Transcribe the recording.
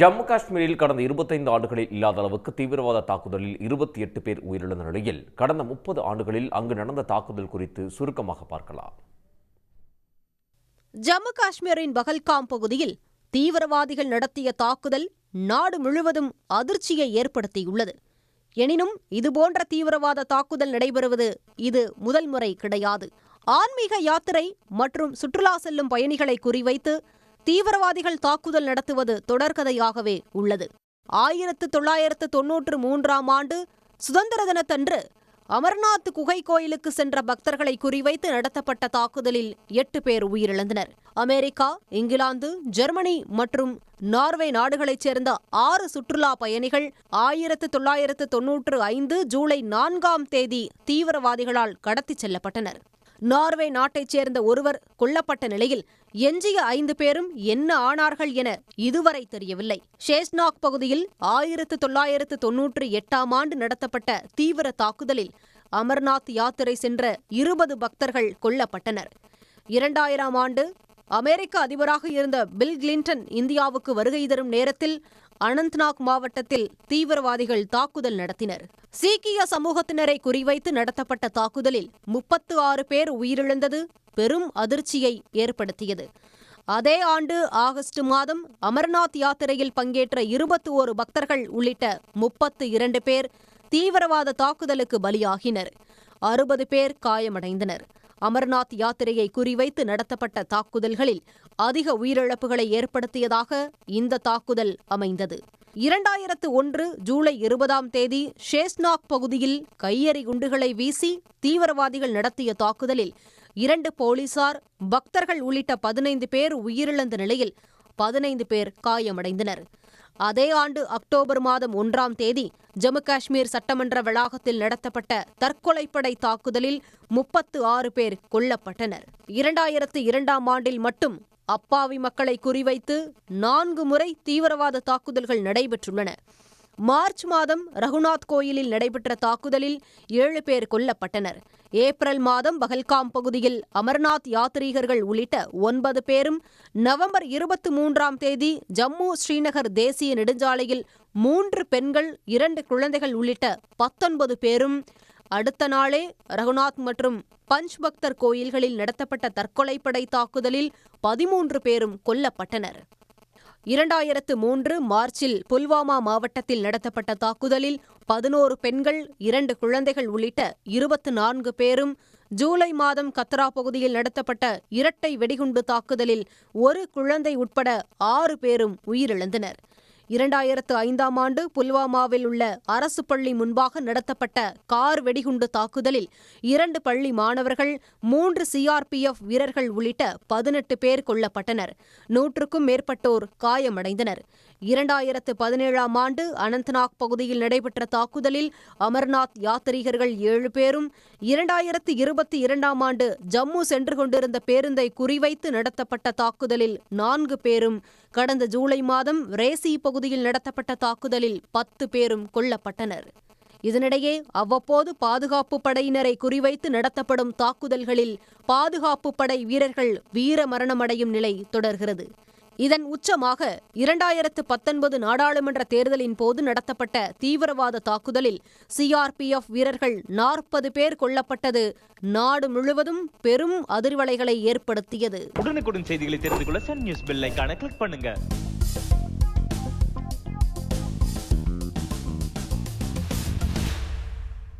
ஜம்மு காஷ்மீரில் கடந்த இருபத்தைந்து ஆண்டுகளில் இல்லாத அளவுக்கு தீவிரவாத தாக்குதலில் இருபத்தி எட்டு பேர் உயிரிழந்த நிலையில் கடந்த முப்பது ஆண்டுகளில் அங்கு நடந்த தாக்குதல் குறித்து சுருக்கமாக பார்க்கலாம். ஜம்மு காஷ்மீரின் பகல்காம் பகுதியில் தீவிரவாதிகள் நடத்திய தாக்குதல் நாடு முழுவதும் அதிர்ச்சியை ஏற்படுத்தியுள்ளது. எனினும் இதுபோன்ற தீவிரவாத தாக்குதல் நடைபெறுவது இது முதல் முறை கிடையாது. ஆன்மீக யாத்திரை மற்றும் சுற்றுலா செல்லும் பயணிகளை குறிவைத்து தீவிரவாதிகள் தாக்குதல் நடத்துவது தொடர்கதையாகவே உள்ளது. ஆயிரத்து தொள்ளாயிரத்து தொன்னூற்று மூன்றாம் ஆண்டு சுதந்திர தினத்தன்று அமர்நாத் குகை கோயிலுக்கு சென்ற பக்தர்களை குறிவைத்து நடத்தப்பட்ட தாக்குதலில் எட்டு பேர் உயிரிழந்தனர். அமெரிக்கா இங்கிலாந்து ஜெர்மனி மற்றும் நார்வே நாடுகளைச் சேர்ந்த ஆறு சுற்றுலா பயணிகள் ஆயிரத்து தொள்ளாயிரத்து தொன்னூற்று ஐந்து ஜூலை நான்காம் தேதி தீவிரவாதிகளால் கடத்திச் செல்லப்பட்டனர். நார்வே நாட்டைச் சேர்ந்த ஒருவர் கொல்லப்பட்ட நிலையில் எஞ்சிய ஐந்து பேரும் என்ன ஆனார்கள் என இதுவரை தெரியவில்லை. ஷேஸ்நாக் பகுதியில் ஆயிரத்து தொள்ளாயிரத்து தொன்னூற்று எட்டாம் ஆண்டு நடத்தப்பட்ட தீவிர தாக்குதலில் அமர்நாத் யாத்திரை சென்ற இருபது பக்தர்கள் கொல்லப்பட்டனர். இரண்டாயிரம் ஆண்டு அமெரிக்க அதிபராக இருந்த பில் கிளின்டன் இந்தியாவுக்கு வருகை தரும் நேரத்தில் அனந்த்நாக் மாவட்டத்தில் தீவிரவாதிகள் தாக்குதல் நடத்தினர். சீக்கிய சமூகத்தினரை குறிவைத்து நடத்தப்பட்ட தாக்குதலில் முப்பத்து ஆறு பேர் உயிரிழந்தது பெரும் அதிர்ச்சியை ஏற்படுத்தியது. அதே ஆண்டு ஆகஸ்ட் மாதம் அமர்நாத் யாத்திரையில் பங்கேற்ற இருபத்தி ஓரு பக்தர்கள் உள்ளிட்ட முப்பத்து இரண்டு பேர் தீவிரவாத தாக்குதலுக்கு பலியாகினர். அறுபது பேர் காயமடைந்தனர். அமர்நாத் யாத்திரையை குறிவைத்து நடத்தப்பட்ட தாக்குதல்களில் அதிக உயிரிழப்புகளை ஏற்படுத்தியதாக இந்த தாக்குதல் அமைந்தது. இரண்டாயிரத்து ஒன்று ஜூலை இருபதாம் தேதி ஷேஸ்நாக் பகுதியில் கையெறி குண்டுகளை வீசி தீவிரவாதிகள் நடத்திய தாக்குதலில் இரண்டு போலீசார் பக்தர்கள் உள்ளிட்ட பதினைந்து பேர் உயிரிழந்த நிலையில் பதினைந்து பேர் காயமடைந்தனர். அதே ஆண்டு அக்டோபர் மாதம் ஒன்றாம் தேதி ஜம்மு காஷ்மீர் சட்டமன்ற வளாகத்தில் நடத்தப்பட்ட தற்கொலைப்படை தாக்குதலில் முப்பத்து ஆறு பேர் கொல்லப்பட்டனர். இரண்டாயிரத்து இரண்டாம் ஆண்டில் மட்டும் அப்பாவி மக்களை குறிவைத்து நான்கு முறை தீவிரவாத தாக்குதல்கள் நடைபெற்றுள்ளன. மார்ச் மாதம் ரகுநாத் கோயிலில் நடைபெற்ற தாக்குதலில் ஏழு பேர் கொல்லப்பட்டனர். ஏப்ரல் மாதம் பகல்காம் பகுதியில் அமர்நாத் யாத்ரீகர்கள் உள்ளிட்ட ஒன்பது பேரும் நவம்பர் இருபத்தி மூன்றாம் தேதி ஜம்மு ஸ்ரீநகர் தேசிய நெடுஞ்சாலையில் மூன்று பெண்கள் இரண்டு குழந்தைகள் உள்ளிட்ட பத்தொன்பது பேரும் அடுத்த நாளே ரகுநாத் மற்றும் பஞ்ச் பக்தர் கோயில்களில் நடத்தப்பட்ட தற்கொலைப்படை தாக்குதலில் பதிமூன்று பேரும் கொல்லப்பட்டனர். இரண்டாயிரத்து மூன்று மார்ச்சில் புல்வாமா மாவட்டத்தில் நடத்தப்பட்ட தாக்குதலில் பதினோரு பெண்கள் இரண்டு குழந்தைகள் உள்ளிட்ட இருபத்து நான்கு பேரும் ஜூலை மாதம் கத்ரா பகுதியில் நடத்தப்பட்ட இரட்டை வெடிகுண்டு தாக்குதலில் ஒரு குழந்தை உட்பட ஆறு பேரும் உயிரிழந்தனர். இரண்டாயிரத்து ஐந்தாம் ஆண்டு புல்வாமாவில் உள்ள அரசு பள்ளி முன்பாக நடத்தப்பட்ட கார் வெடிகுண்டு தாக்குதலில் இரண்டு பள்ளி மாணவர்கள் மூன்று சிஆர்பிஎஃப் வீரர்கள் உள்ளிட்ட பதினெட்டு பேர் கொல்லப்பட்டனர். நூற்றுக்கும் மேற்பட்டோர் காயமடைந்தனர். இரண்டாயிரத்து பதினேழாம் ஆண்டு அனந்த்நாக் பகுதியில் நடைபெற்ற தாக்குதலில் அமர்நாத் யாத்ரீகர்கள் ஏழு பேரும் இரண்டாயிரத்து இருபத்தி இரண்டாம் ஆண்டு ஜம்மு சென்று கொண்டிருந்த பேருந்தை குறிவைத்து நடத்தப்பட்ட தாக்குதலில் நான்கு பேரும் கடந்த ஜூலை மாதம் ரேசி பகுதியில் நடத்தப்பட்ட தாக்குதலில் பத்து பேரும் கொல்லப்பட்டனர். இதனிடையே அவ்வப்போது பாதுகாப்பு படையினரை குறிவைத்து நடத்தப்படும் தாக்குதல்களில் பாதுகாப்பு படை வீரர்கள் வீர மரணமடையும் நிலை தொடர்கிறது. இதன் உச்சமாக இரண்டாயிரத்து பத்தொன்பது நாடாளுமன்ற தேர்தலின் போது நடத்தப்பட்ட தீவிரவாத தாக்குதலில் சிஆர்பிஎஃப் வீரர்கள் நாற்பது பேர் கொல்லப்பட்டது. நாடு முழுவதும் பெரும் அதிர்வலைகளை ஏற்படுத்தியது. உடனுக்குடன் செய்திகளை தெரிந்து கொள்ள சன் நியூஸ் பெல் கிளிக் பண்ணுங்க.